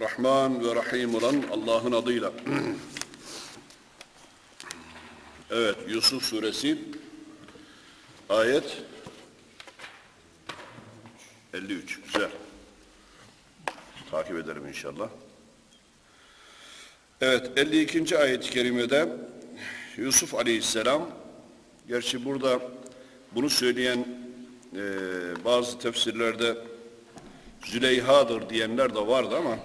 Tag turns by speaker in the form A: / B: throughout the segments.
A: Rahman ve Rahim olan Allah'ın adıyla. evet, Yusuf suresi ayet 53. Güzel. Takip edelim inşallah. Evet, 52. ayet-i kerimede Yusuf aleyhisselam, gerçi burada bunu söyleyen e, bazı tefsirlerde Züleyha'dır diyenler de vardı ama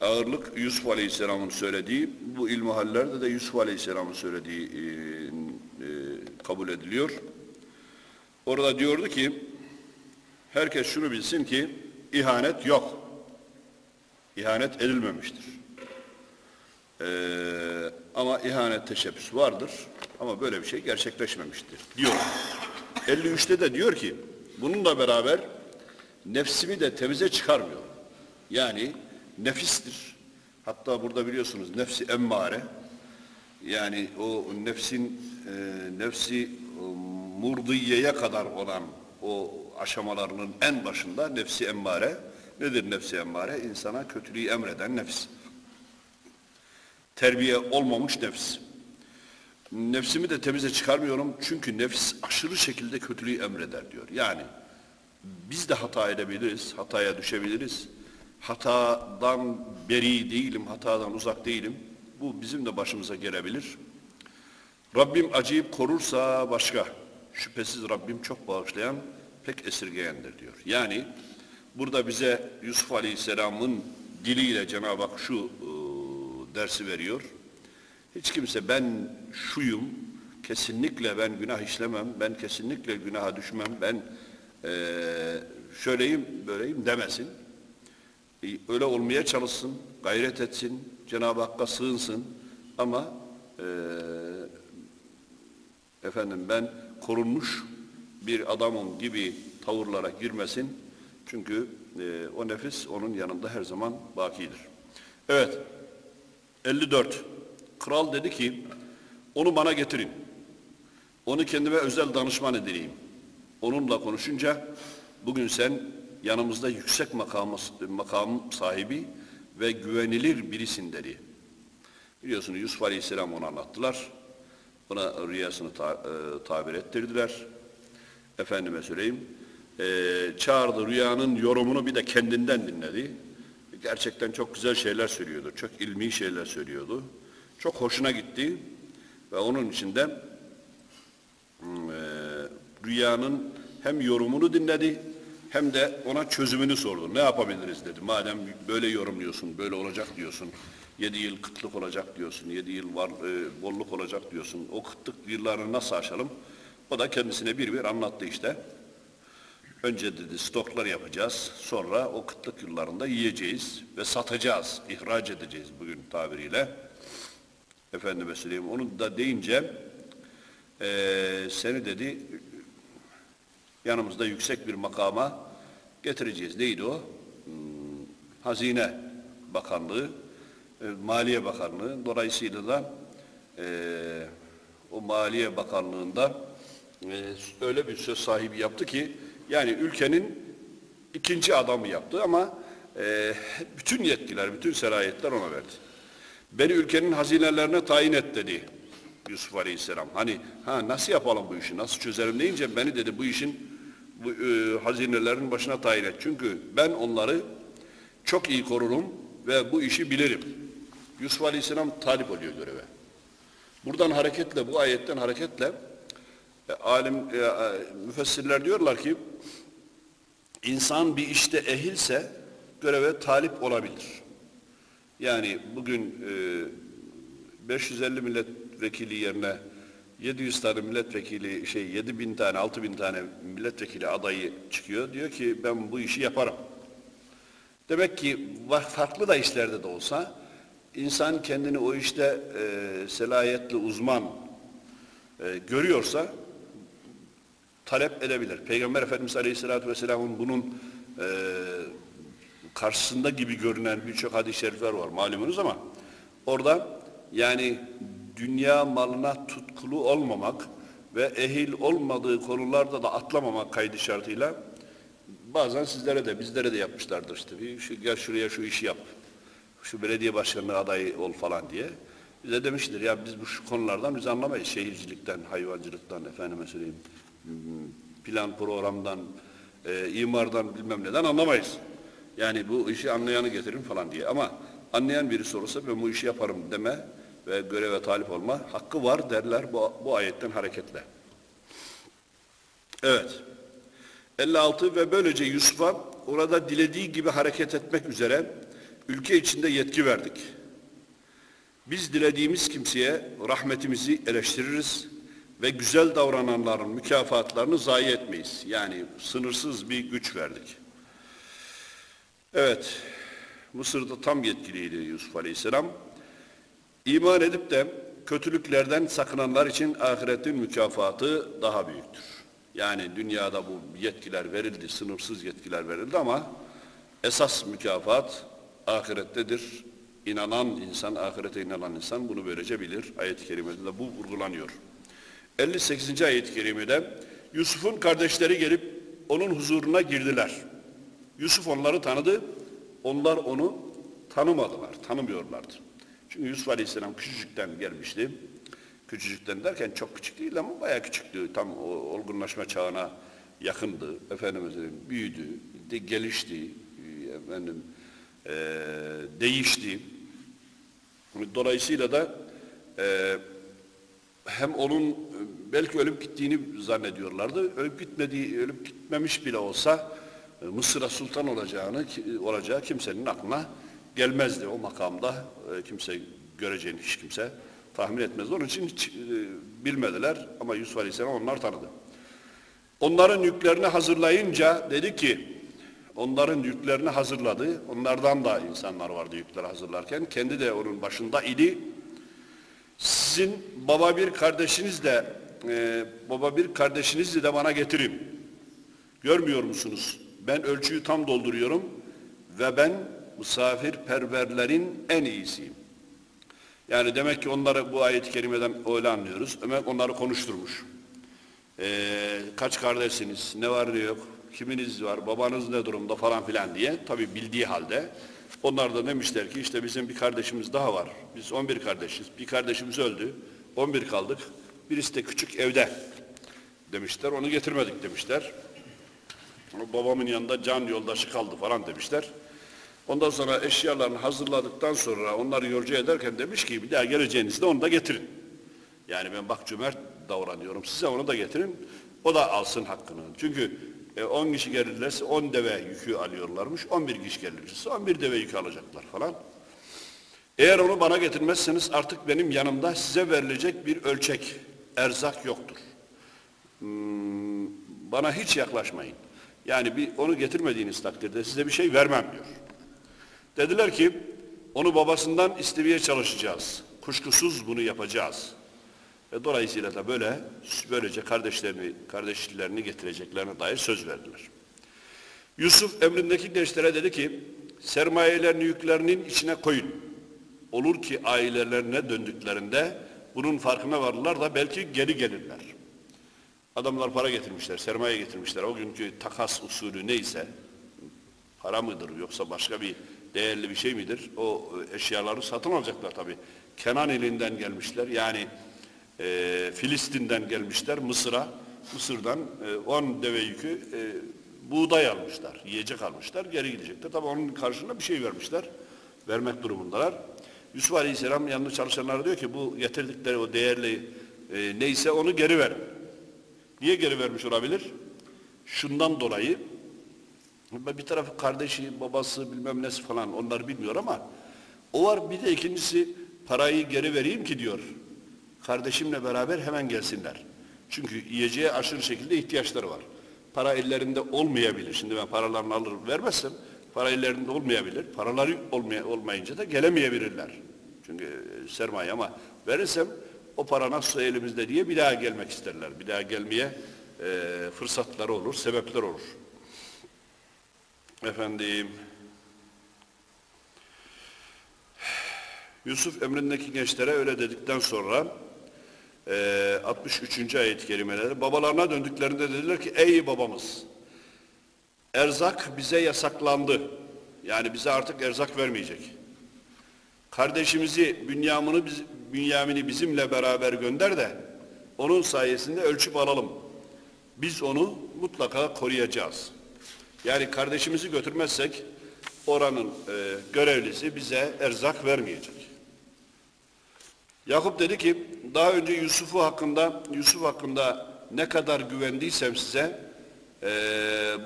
A: ağırlık Yusuf Aleyhisselam'ın söylediği, bu ilmihallerde de Yusuf Aleyhisselam'ın söylediği e, e, kabul ediliyor. Orada diyordu ki, herkes şunu bilsin ki, ihanet yok. İhanet edilmemiştir. Ee, ama ihanet teşebbüsü vardır. Ama böyle bir şey gerçekleşmemiştir diyor. 53'te de diyor ki, bununla beraber nefsimi de temize çıkarmıyor. Yani nefistir. Hatta burada biliyorsunuz nefsi emmare. Yani o nefsin e, nefsi e, murdiyeye kadar olan o aşamalarının en başında nefsi emmare. Nedir nefsi emmare? İnsana kötülüğü emreden nefs. Terbiye olmamış nefs. Nefsimi de temize çıkarmıyorum çünkü nefis aşırı şekilde kötülüğü emreder diyor. Yani biz de hata edebiliriz, hataya düşebiliriz. Hatadan beri değilim, hatadan uzak değilim. Bu bizim de başımıza gelebilir. Rabbim acıyıp korursa başka. Şüphesiz Rabbim çok bağışlayan, pek esirgeyendir diyor. Yani burada bize Yusuf Aleyhisselam'ın diliyle Cenab-ı Hak şu e, dersi veriyor. Hiç kimse ben şuyum, kesinlikle ben günah işlemem, ben kesinlikle günaha düşmem, ben e, şöyleyim, böyleyim demesin. Öyle olmaya çalışsın, gayret etsin, Cenab-ı Hakk'a sığınsın ama e, efendim ben korunmuş bir adamım gibi tavırlara girmesin. Çünkü e, o nefis onun yanında her zaman bakidir. Evet, 54. Kral dedi ki, onu bana getirin. Onu kendime özel danışman edeyim. Onunla konuşunca, bugün sen yanımızda yüksek makam, makam sahibi ve güvenilir birisin dedi. Biliyorsunuz Yusuf Aleyhisselam onu anlattılar. Buna rüyasını ta, e, tabir ettirdiler. Efendime söyleyeyim. E, çağırdı rüyanın yorumunu bir de kendinden dinledi. Gerçekten çok güzel şeyler söylüyordu. Çok ilmi şeyler söylüyordu. Çok hoşuna gitti. Ve onun içinde hmm, e, rüyanın hem yorumunu dinledi hem de ona çözümünü sordu. Ne yapabiliriz dedi. Madem böyle yorumluyorsun, böyle olacak diyorsun. Yedi yıl kıtlık olacak diyorsun. Yedi yıl var, e, bolluk olacak diyorsun. O kıtlık yıllarını nasıl aşalım? O da kendisine bir bir anlattı işte. Önce dedi stoklar yapacağız. Sonra o kıtlık yıllarında yiyeceğiz ve satacağız. ihraç edeceğiz bugün tabiriyle. Efendime söyleyeyim. Onu da deyince e, seni dedi yanımızda yüksek bir makama getireceğiz. Neydi o? Hmm, Hazine Bakanlığı, e, Maliye Bakanlığı. Dolayısıyla da e, o Maliye Bakanlığı'nda e, öyle bir söz sahibi yaptı ki yani ülkenin ikinci adamı yaptı ama e, bütün yetkiler, bütün serayetler ona verdi. Beni ülkenin hazinelerine tayin et dedi Yusuf Aleyhisselam. Hani ha nasıl yapalım bu işi, nasıl çözelim deyince beni dedi bu işin bu e, hazinelerin başına tayin et. Çünkü ben onları çok iyi korurum ve bu işi bilirim. Yusuf Aleyhisselam talip oluyor göreve. Buradan hareketle, bu ayetten hareketle e, alim, e, müfessirler diyorlar ki insan bir işte ehilse göreve talip olabilir. Yani bugün e, 550 milletvekili yerine 700 tane milletvekili şey 7 bin tane 6 bin tane milletvekili adayı çıkıyor. Diyor ki ben bu işi yaparım. Demek ki farklı da işlerde de olsa insan kendini o işte e, selayetli uzman e, görüyorsa talep edebilir. Peygamber Efendimiz Aleyhisselatü Vesselam'ın bunun e, karşısında gibi görünen birçok hadis-i şerifler var malumunuz ama orada yani dünya malına tutkulu olmamak ve ehil olmadığı konularda da atlamamak kaydı şartıyla bazen sizlere de bizlere de yapmışlardır işte. Bir, şu, gel şuraya şu işi yap. Şu belediye başkanlığı adayı ol falan diye. Bize demiştir ya biz bu şu konulardan biz anlamayız. Şehircilikten, hayvancılıktan, efendime söyleyeyim, plan programdan, e, imardan bilmem neden anlamayız. Yani bu işi anlayanı getirin falan diye. Ama anlayan birisi olursa ben bu işi yaparım deme ve göreve talip olma hakkı var derler bu, bu ayetten hareketle. Evet. 56 ve böylece Yusuf'a orada dilediği gibi hareket etmek üzere ülke içinde yetki verdik. Biz dilediğimiz kimseye rahmetimizi eleştiririz ve güzel davrananların mükafatlarını zayi etmeyiz. Yani sınırsız bir güç verdik. Evet, Mısır'da tam yetkiliydi Yusuf Aleyhisselam. İman edip de kötülüklerden sakınanlar için ahiretin mükafatı daha büyüktür. Yani dünyada bu yetkiler verildi, sınırsız yetkiler verildi ama esas mükafat ahirettedir. İnanan insan, ahirete inanan insan bunu böylece bilir. Ayet-i kerimede de bu vurgulanıyor. 58. ayet-i kerimede Yusuf'un kardeşleri gelip onun huzuruna girdiler. Yusuf onları tanıdı, onlar onu tanımadılar, tanımıyorlardı. Çünkü Yusuf Aleyhisselam küçücükten gelmişti. Küçücükten derken çok küçük değil ama bayağı küçüktü. Tam o olgunlaşma çağına yakındı. Efendimiz büyüdü, de gelişti, efendim, e, değişti. Dolayısıyla da e, hem onun belki ölüp gittiğini zannediyorlardı. Ölüp gitmediği, ölüp gitmemiş bile olsa e, Mısır'a sultan olacağını olacağı kimsenin aklına gelmezdi. O makamda e, kimse göreceğini hiç kimse tahmin etmez. Onun için hiç e, bilmediler ama Yusuf Aleyhisselam onlar tanıdı. Onların yüklerini hazırlayınca dedi ki onların yüklerini hazırladı. Onlardan da insanlar vardı yükleri hazırlarken. Kendi de onun başında idi. Sizin baba bir kardeşiniz de e, baba bir kardeşinizi de bana getirin. Görmüyor musunuz? Ben ölçüyü tam dolduruyorum ve ben misafirperverlerin en iyisiyim. Yani demek ki onları bu ayet-i kerimeden öyle anlıyoruz. Ömer onları konuşturmuş. Ee, kaç kardeşsiniz, ne var ne yok, kiminiz var, babanız ne durumda falan filan diye. Tabi bildiği halde. Onlar da demişler ki işte bizim bir kardeşimiz daha var. Biz 11 kardeşiz. Bir kardeşimiz öldü. 11 kaldık. Birisi de küçük evde demişler. Onu getirmedik demişler. Babamın yanında can yoldaşı kaldı falan demişler. Ondan sonra eşyalarını hazırladıktan sonra onları yolcu ederken demiş ki bir daha geleceğinizde onu da getirin. Yani ben bak cömert davranıyorum size onu da getirin. O da alsın hakkını. Çünkü 10 e, kişi gelirlerse 10 deve yükü alıyorlarmış. 11 kişi gelirse 11 deve yükü alacaklar falan. Eğer onu bana getirmezseniz artık benim yanımda size verilecek bir ölçek, erzak yoktur. Hmm, bana hiç yaklaşmayın. Yani bir onu getirmediğiniz takdirde size bir şey vermem diyor. Dediler ki onu babasından istemeye çalışacağız. Kuşkusuz bunu yapacağız. Ve dolayısıyla da böyle böylece kardeşlerini kardeşlerini getireceklerine dair söz verdiler. Yusuf emrindeki gençlere dedi ki sermayelerini yüklerinin içine koyun. Olur ki ailelerine döndüklerinde bunun farkına varırlar da belki geri gelirler. Adamlar para getirmişler, sermaye getirmişler. O günkü takas usulü neyse, para mıdır yoksa başka bir değerli bir şey midir? O eşyaları satın alacaklar tabi. Kenan ilinden gelmişler. Yani e, Filistin'den gelmişler Mısır'a. Mısır'dan 10 e, deve yükü e, buğday almışlar. Yiyecek almışlar. Geri gidecekler. Tabi onun karşılığında bir şey vermişler. Vermek durumundalar. Yusuf Aleyhisselam yanında çalışanlara diyor ki bu getirdikleri o değerli e, neyse onu geri ver. Niye geri vermiş olabilir? Şundan dolayı bir tarafı kardeşi, babası bilmem nesi falan onlar bilmiyor ama o var bir de ikincisi parayı geri vereyim ki diyor. Kardeşimle beraber hemen gelsinler. Çünkü yiyeceğe aşırı şekilde ihtiyaçları var. Para ellerinde olmayabilir. Şimdi ben paralarını alır vermezsem para ellerinde olmayabilir. Paraları olmay olmayınca da gelemeyebilirler. Çünkü e, sermaye ama verirsem o para nasıl elimizde diye bir daha gelmek isterler. Bir daha gelmeye e, fırsatları olur, sebepler olur. Efendim Yusuf emrindeki gençlere öyle dedikten sonra e, 63. ayet-i babalarına döndüklerinde dediler ki ey babamız Erzak bize yasaklandı. Yani bize artık erzak vermeyecek. Kardeşimizi, Bünyamin'i, Bünyamin'i bizimle beraber gönder de onun sayesinde ölçüp alalım. Biz onu mutlaka koruyacağız. Yani kardeşimizi götürmezsek oranın e, görevlisi bize erzak vermeyecek. Yakup dedi ki daha önce Yusuf'u hakkında Yusuf hakkında ne kadar güvendiysem size e,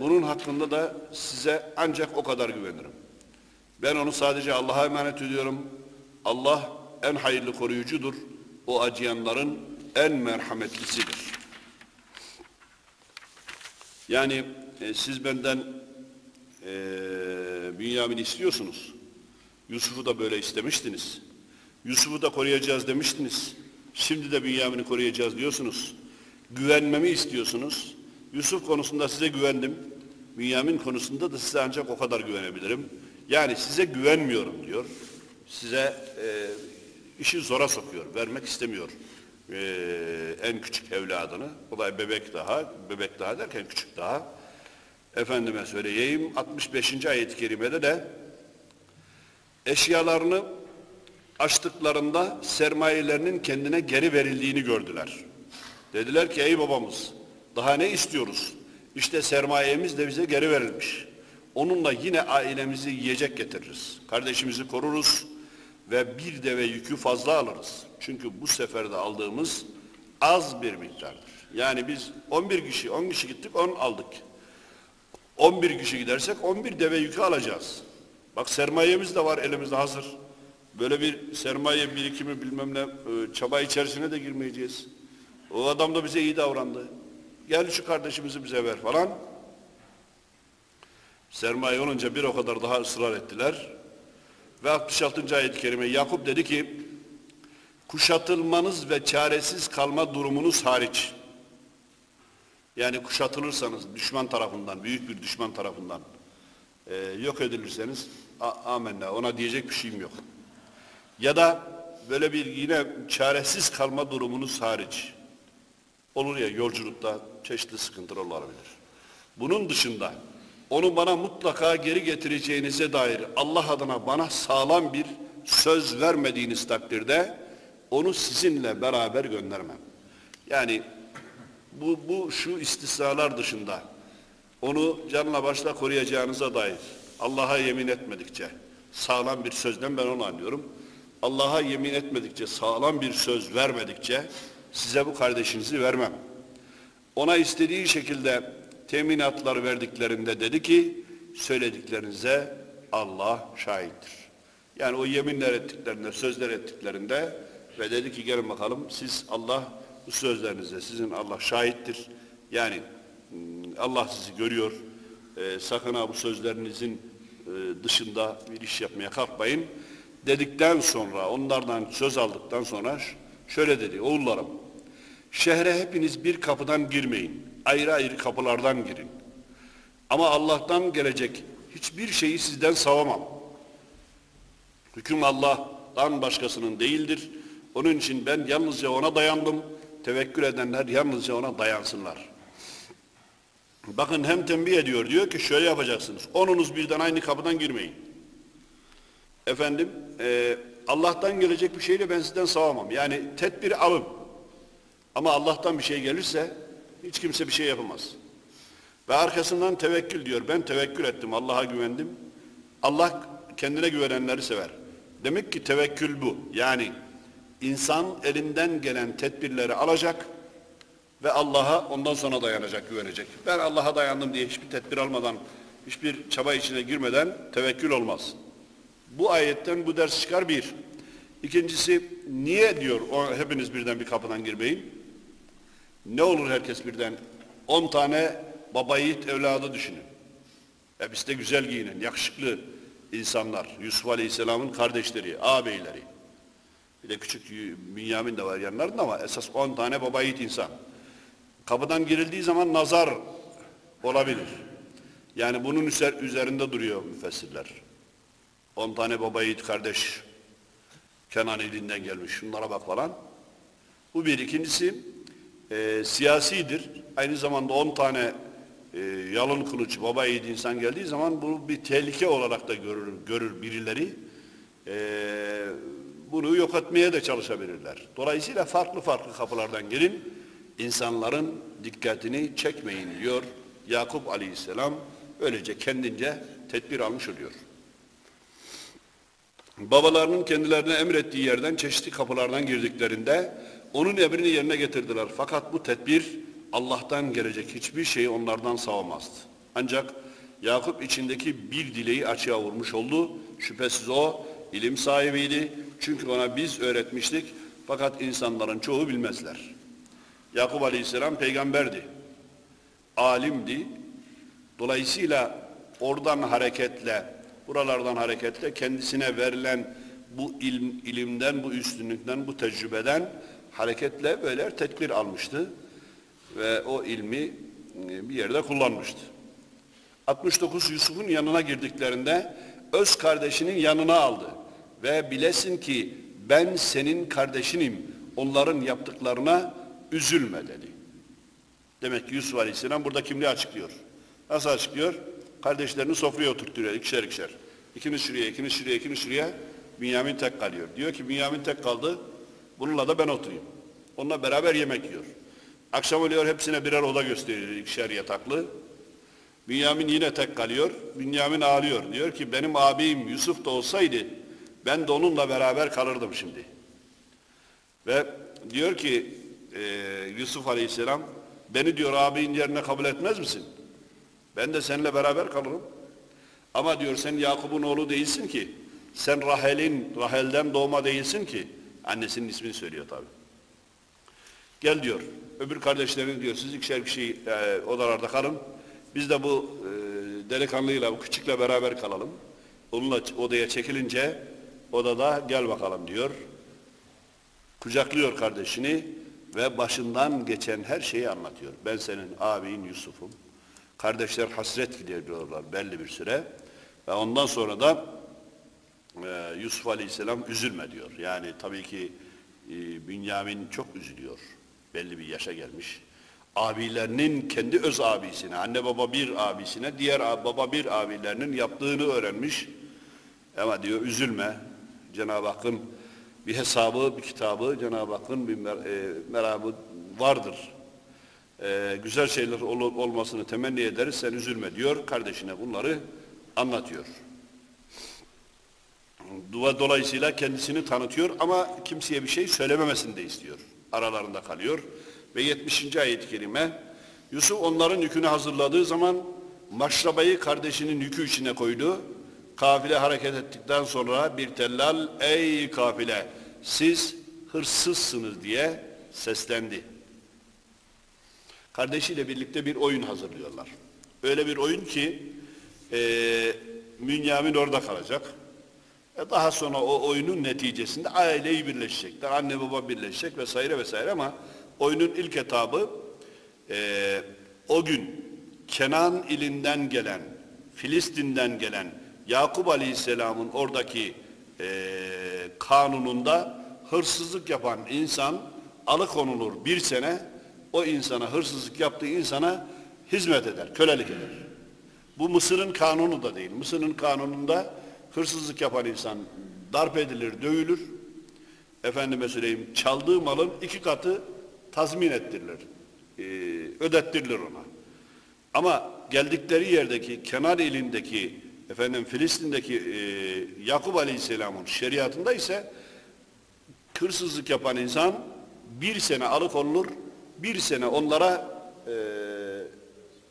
A: bunun hakkında da size ancak o kadar güvenirim. Ben onu sadece Allah'a emanet ediyorum. Allah en hayırlı koruyucudur. O acıyanların en merhametlisidir. Yani e, siz benden e, Bünyamin istiyorsunuz. Yusuf'u da böyle istemiştiniz. Yusuf'u da koruyacağız demiştiniz. Şimdi de Bünyamin'i koruyacağız diyorsunuz. Güvenmemi istiyorsunuz. Yusuf konusunda size güvendim. Bünyamin konusunda da size ancak o kadar güvenebilirim. Yani size güvenmiyorum diyor. Size e, işi zora sokuyor. Vermek istemiyor. E, en küçük evladını. O da bebek daha. Bebek daha derken küçük daha. Efendime söyleyeyim 65. ayet-i kerimede de eşyalarını açtıklarında sermayelerinin kendine geri verildiğini gördüler. Dediler ki ey babamız daha ne istiyoruz? İşte sermayemiz de bize geri verilmiş. Onunla yine ailemizi yiyecek getiririz. Kardeşimizi koruruz ve bir deve yükü fazla alırız. Çünkü bu seferde aldığımız az bir miktardır. Yani biz 11 kişi, 10 kişi gittik, 10 aldık. 11 kişi gidersek 11 deve yükü alacağız. Bak sermayemiz de var elimizde hazır. Böyle bir sermaye birikimi bilmem ne e, çaba içerisine de girmeyeceğiz. O adam da bize iyi davrandı. Gel şu kardeşimizi bize ver falan. Sermaye olunca bir o kadar daha ısrar ettiler. Ve 66. ayet-i kerime Yakup dedi ki kuşatılmanız ve çaresiz kalma durumunuz hariç. Yani kuşatılırsanız düşman tarafından, büyük bir düşman tarafından e, yok edilirseniz amenna ona diyecek bir şeyim yok. Ya da böyle bir yine çaresiz kalma durumunuz hariç. Olur ya yolculukta çeşitli sıkıntılar olabilir. Bunun dışında onu bana mutlaka geri getireceğinize dair Allah adına bana sağlam bir söz vermediğiniz takdirde onu sizinle beraber göndermem. Yani bu, bu şu istisnalar dışında onu canla başla koruyacağınıza dair Allah'a yemin etmedikçe sağlam bir sözden ben onu anlıyorum. Allah'a yemin etmedikçe, sağlam bir söz vermedikçe size bu kardeşinizi vermem. Ona istediği şekilde teminatlar verdiklerinde dedi ki söylediklerinize Allah şahittir. Yani o yeminler ettiklerinde, sözler ettiklerinde ve dedi ki gelin bakalım siz Allah bu sözlerinize sizin Allah şahittir. Yani hmm, Allah sizi görüyor. E, sakın ha bu sözlerinizin e, dışında bir iş yapmaya kalkmayın. Dedikten sonra onlardan söz aldıktan sonra şöyle dedi oğullarım şehre hepiniz bir kapıdan girmeyin. Ayrı ayrı kapılardan girin. Ama Allah'tan gelecek hiçbir şeyi sizden savamam. Hüküm Allah'tan başkasının değildir. Onun için ben yalnızca ona dayandım. Tevekkül edenler yalnızca ona dayansınlar. Bakın hem tembih ediyor diyor ki şöyle yapacaksınız. Onunuz birden aynı kapıdan girmeyin. Efendim e, Allah'tan gelecek bir şeyle ben sizden savamam. Yani tedbir alın. Ama Allah'tan bir şey gelirse hiç kimse bir şey yapamaz. Ve arkasından tevekkül diyor. Ben tevekkül ettim. Allah'a güvendim. Allah kendine güvenenleri sever. Demek ki tevekkül bu. Yani insan elinden gelen tedbirleri alacak ve Allah'a ondan sonra dayanacak, güvenecek. Ben Allah'a dayandım diye hiçbir tedbir almadan, hiçbir çaba içine girmeden tevekkül olmaz. Bu ayetten bu ders çıkar bir. İkincisi niye diyor o, hepiniz birden bir kapıdan girmeyin? Ne olur herkes birden? On tane baba yiğit evladı düşünün. Hepsi de güzel giyinen, yakışıklı insanlar. Yusuf Aleyhisselam'ın kardeşleri, ağabeyleri. Bir de küçük Bünyamin de var yanlarında ama esas on tane baba yiğit insan. Kapıdan girildiği zaman nazar olabilir. Yani bunun üzerinde duruyor müfessirler. On tane baba yiğit kardeş Kenan ilinden gelmiş. Şunlara bak falan. Bu bir. ikincisi e, siyasidir. Aynı zamanda on tane e, yalın kılıç, baba yiğit insan geldiği zaman bu bir tehlike olarak da görür, görür birileri. E, bunu yok etmeye de çalışabilirler. Dolayısıyla farklı farklı kapılardan girin, insanların dikkatini çekmeyin diyor Yakup Aleyhisselam. Öylece kendince tedbir almış oluyor. Babalarının kendilerine emrettiği yerden çeşitli kapılardan girdiklerinde onun emrini yerine getirdiler. Fakat bu tedbir Allah'tan gelecek hiçbir şeyi onlardan savamazdı. Ancak Yakup içindeki bir dileği açığa vurmuş oldu. Şüphesiz o ilim sahibiydi. Çünkü ona biz öğretmiştik. Fakat insanların çoğu bilmezler. Yakup Aleyhisselam peygamberdi. Alimdi. Dolayısıyla oradan hareketle, buralardan hareketle kendisine verilen bu ilim, ilimden, bu üstünlükten, bu tecrübeden hareketle böyle tedbir almıştı ve o ilmi e, bir yerde kullanmıştı. 69 Yusuf'un yanına girdiklerinde öz kardeşinin yanına aldı ve bilesin ki ben senin kardeşinim onların yaptıklarına üzülme dedi. Demek ki Yusuf Aleyhisselam burada kimliği açıklıyor. Nasıl açıklıyor? Kardeşlerini sofraya oturtuyor ikişer ikişer. İkiniz şuraya, ikiniz şuraya, ikiniz şuraya. Bünyamin tek kalıyor. Diyor ki Bünyamin tek kaldı. Bununla da ben oturayım. Onunla beraber yemek yiyor. Akşam oluyor hepsine birer oda gösteriyor ikişer yataklı. Bünyamin yine tek kalıyor. Bünyamin ağlıyor. Diyor ki benim abim Yusuf da olsaydı ben de onunla beraber kalırdım şimdi. Ve diyor ki e, Yusuf Aleyhisselam beni diyor abinin yerine kabul etmez misin? Ben de seninle beraber kalırım. Ama diyor sen Yakup'un oğlu değilsin ki. Sen Rahel'in, Rahel'den doğma değilsin ki. Annesinin ismini söylüyor tabi. Gel diyor. Öbür kardeşlerin diyor siz ikişer kişi e, odalarda kalın. Biz de bu e, delikanlıyla, bu küçükle beraber kalalım. Onunla odaya çekilince odada gel bakalım diyor. Kucaklıyor kardeşini ve başından geçen her şeyi anlatıyor. Ben senin abin Yusuf'um. Kardeşler hasret gideriyorlar belli bir süre. Ve ondan sonra da e, Yusuf Aleyhisselam üzülme diyor. Yani tabii ki e, Bünyamin çok üzülüyor. Belli bir yaşa gelmiş. Abilerinin kendi öz abisine, anne baba bir abisine, diğer baba bir abilerinin yaptığını öğrenmiş. Ama diyor üzülme. Cenab-ı Hakk'ın bir hesabı, bir kitabı, Cenab-ı Hakk'ın bir mer e, merabı vardır. E, güzel şeyler ol olmasını temenni ederiz, sen üzülme diyor. Kardeşine bunları anlatıyor. Dua dolayısıyla kendisini tanıtıyor ama kimseye bir şey söylememesini de istiyor. Aralarında kalıyor. Ve 70. ayet-i kerime Yusuf onların yükünü hazırladığı zaman maşrabayı kardeşinin yükü içine koydu. Kafile hareket ettikten sonra bir tellal ey kafile siz hırsızsınız diye seslendi. Kardeşiyle birlikte bir oyun hazırlıyorlar. Öyle bir oyun ki e, Münyamin orada kalacak. E daha sonra o oyunun neticesinde aileyi birleşecekler. Anne baba birleşecek vesaire vesaire ama oyunun ilk etabı e, o gün Kenan ilinden gelen, Filistin'den gelen Yakup Aleyhisselam'ın oradaki e, kanununda hırsızlık yapan insan alıkonulur bir sene o insana hırsızlık yaptığı insana hizmet eder, kölelik eder. Bu Mısır'ın kanunu da değil. Mısır'ın kanununda hırsızlık yapan insan darp edilir, dövülür. Efendime söyleyeyim çaldığı malın iki katı tazmin ettirilir. Ee, ödettirilir ona. Ama geldikleri yerdeki Kenar ilindeki efendim Filistin'deki e, Yakup Aleyhisselam'ın şeriatında ise hırsızlık yapan insan bir sene alıkonulur, bir sene onlara e,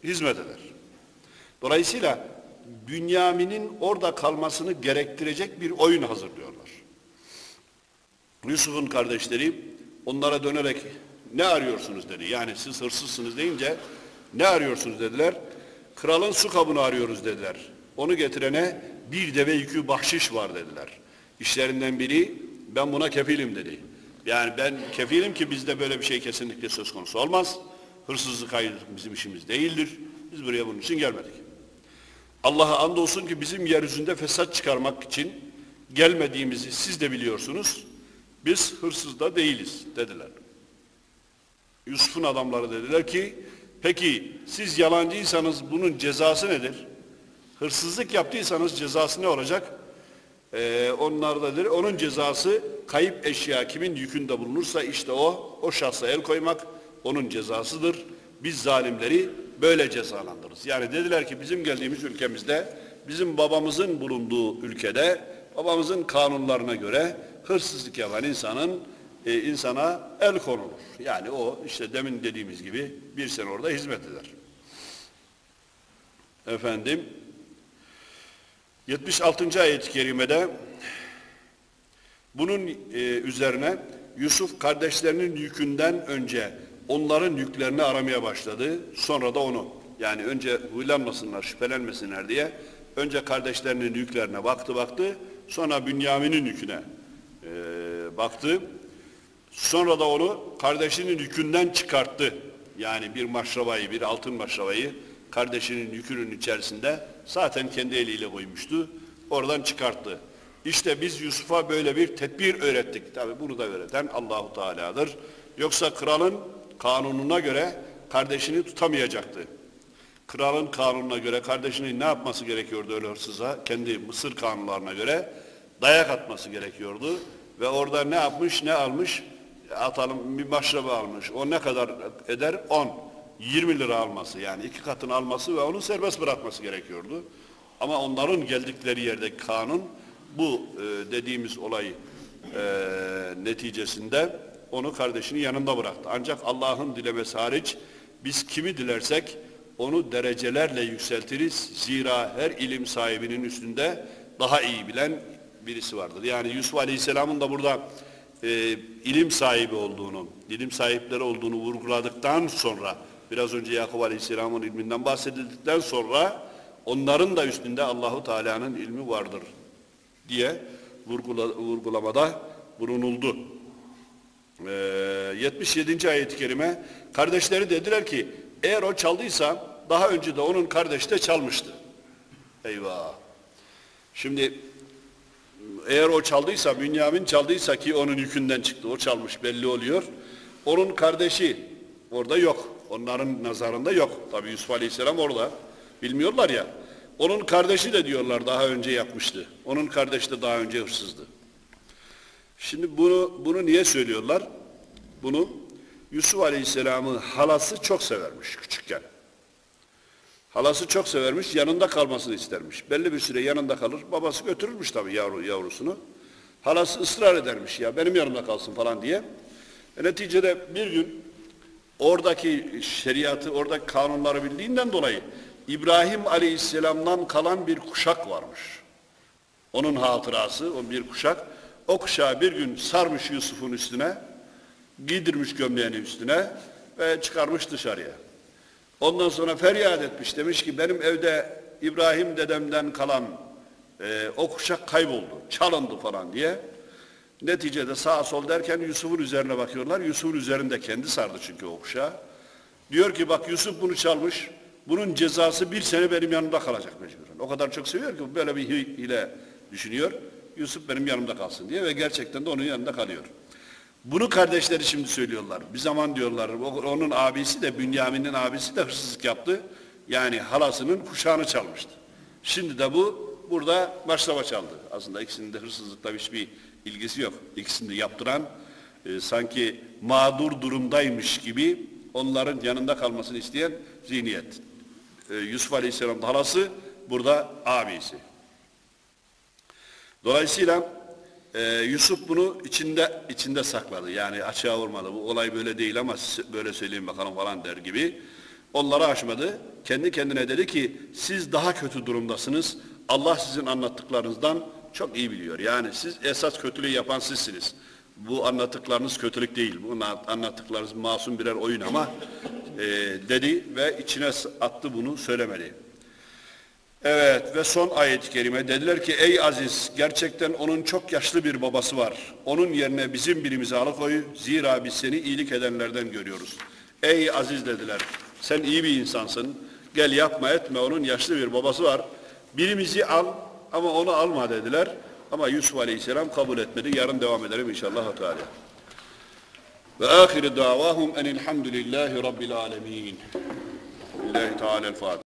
A: hizmet eder. Dolayısıyla Bünyamin'in orada kalmasını gerektirecek bir oyun hazırlıyorlar. Yusuf'un kardeşleri onlara dönerek ne arıyorsunuz dedi. Yani siz hırsızsınız deyince ne arıyorsunuz dediler. Kralın su kabını arıyoruz dediler. Onu getirene bir deve yükü bahşiş var dediler. İşlerinden biri ben buna kefilim dedi. Yani ben kefilim ki bizde böyle bir şey kesinlikle söz konusu olmaz. Hırsızlık hayır bizim işimiz değildir. Biz buraya bunun için gelmedik. Allah'a andolsun ki bizim yeryüzünde fesat çıkarmak için gelmediğimizi siz de biliyorsunuz. Biz hırsız da değiliz dediler. Yusuf'un adamları dediler ki Peki siz yalancıysanız bunun cezası nedir? Hırsızlık yaptıysanız cezası ne olacak? Ee, onlardadır. Onun cezası kayıp eşya kimin yükünde bulunursa işte o, o şahsa el koymak onun cezasıdır. Biz zalimleri böyle cezalandırırız. Yani dediler ki bizim geldiğimiz ülkemizde, bizim babamızın bulunduğu ülkede, babamızın kanunlarına göre hırsızlık yapan insanın e, insana el konulur. Yani o işte demin dediğimiz gibi bir sene orada hizmet eder. Efendim 76. ayet-i kerimede bunun e, üzerine Yusuf kardeşlerinin yükünden önce onların yüklerini aramaya başladı. Sonra da onu yani önce huylanmasınlar, şüphelenmesinler diye önce kardeşlerinin yüklerine baktı baktı. Sonra Bünyamin'in yüküne e, baktı. Sonra da onu kardeşinin yükünden çıkarttı. Yani bir maşrabayı, bir altın maşrabayı kardeşinin yükünün içerisinde zaten kendi eliyle koymuştu. Oradan çıkarttı. İşte biz Yusuf'a böyle bir tedbir öğrettik. Tabi bunu da öğreten Allahu Teala'dır. Yoksa kralın kanununa göre kardeşini tutamayacaktı. Kralın kanununa göre kardeşinin ne yapması gerekiyordu öyle hırsıza? Kendi Mısır kanunlarına göre dayak atması gerekiyordu. Ve orada ne yapmış, ne almış? Atalım bir maşraba almış. O ne kadar eder? 10. 20 lira alması yani iki katını alması ve onu serbest bırakması gerekiyordu. Ama onların geldikleri yerdeki kanun bu e, dediğimiz olay e, neticesinde onu kardeşinin yanında bıraktı. Ancak Allah'ın dilemesi hariç biz kimi dilersek onu derecelerle yükseltiriz. Zira her ilim sahibinin üstünde daha iyi bilen birisi vardır. Yani Yusuf Aleyhisselam'ın da burada e, ilim sahibi olduğunu, ilim sahipleri olduğunu vurguladıktan sonra biraz önce Yakup Aleyhisselam'ın ilminden bahsedildikten sonra onların da üstünde Allahu Teala'nın ilmi vardır diye vurgula, vurgulamada bulunuldu. Ee, 77. ayet-i kerime kardeşleri dediler ki eğer o çaldıysa daha önce de onun kardeşi de çalmıştı. Eyvah. Şimdi eğer o çaldıysa, Bünyamin çaldıysa ki onun yükünden çıktı, o çalmış belli oluyor. Onun kardeşi orada yok. Onların nazarında yok. Tabi Yusuf Aleyhisselam orada. Bilmiyorlar ya. Onun kardeşi de diyorlar daha önce yapmıştı. Onun kardeşi de daha önce hırsızdı. Şimdi bunu, bunu niye söylüyorlar? Bunu Yusuf Aleyhisselam'ı halası çok severmiş küçükken. Halası çok severmiş, yanında kalmasını istermiş. Belli bir süre yanında kalır, babası götürürmüş tabii yavru, yavrusunu. Halası ısrar edermiş ya benim yanımda kalsın falan diye. E neticede bir gün oradaki şeriatı, oradaki kanunları bildiğinden dolayı İbrahim Aleyhisselam'dan kalan bir kuşak varmış. Onun hatırası, o bir kuşak. O kuşağı bir gün sarmış Yusuf'un üstüne, giydirmiş gömleğini üstüne ve çıkarmış dışarıya. Ondan sonra feryat etmiş. Demiş ki benim evde İbrahim dedemden kalan e, o kuşak kayboldu, çalındı falan diye. Neticede sağa sol derken Yusuf'un üzerine bakıyorlar. Yusuf'un üzerinde kendi sardı çünkü o kuşağı. Diyor ki bak Yusuf bunu çalmış. Bunun cezası bir sene benim yanımda kalacak mecburen. O kadar çok seviyor ki böyle bir hile düşünüyor. Yusuf benim yanımda kalsın diye ve gerçekten de onun yanında kalıyor. Bunu kardeşleri şimdi söylüyorlar. Bir zaman diyorlar onun abisi de Bünyamin'in abisi de hırsızlık yaptı. Yani halasının kuşağını çalmıştı. Şimdi de bu burada başlama çaldı. Aslında ikisinin de hırsızlıkla hiçbir ilgisi yok. İkisini de yaptıran e, sanki mağdur durumdaymış gibi onların yanında kalmasını isteyen zihniyet. E, Yusuf Aleyhisselam'ın halası burada abisi. Dolayısıyla e, Yusuf bunu içinde içinde sakladı. Yani açığa vurmadı. Bu olay böyle değil ama böyle söyleyeyim bakalım falan der gibi. Onları aşmadı. Kendi kendine dedi ki siz daha kötü durumdasınız. Allah sizin anlattıklarınızdan çok iyi biliyor. Yani siz esas kötülüğü yapan sizsiniz. Bu anlattıklarınız kötülük değil. Bu anlattıklarınız masum birer oyun ama e, dedi ve içine attı bunu söylemedi. Evet ve son ayet-i kerime dediler ki ey aziz gerçekten onun çok yaşlı bir babası var. Onun yerine bizim birimizi alıkoy zira biz seni iyilik edenlerden görüyoruz. Ey aziz dediler sen iyi bir insansın gel yapma etme onun yaşlı bir babası var. Birimizi al ama onu alma dediler. Ama Yusuf Aleyhisselam kabul etmedi. Yarın devam edelim inşallah. Teala. Ve ahiru davahum enilhamdülillahi rabbil alemin. Lillahi Teala'l-Fatiha.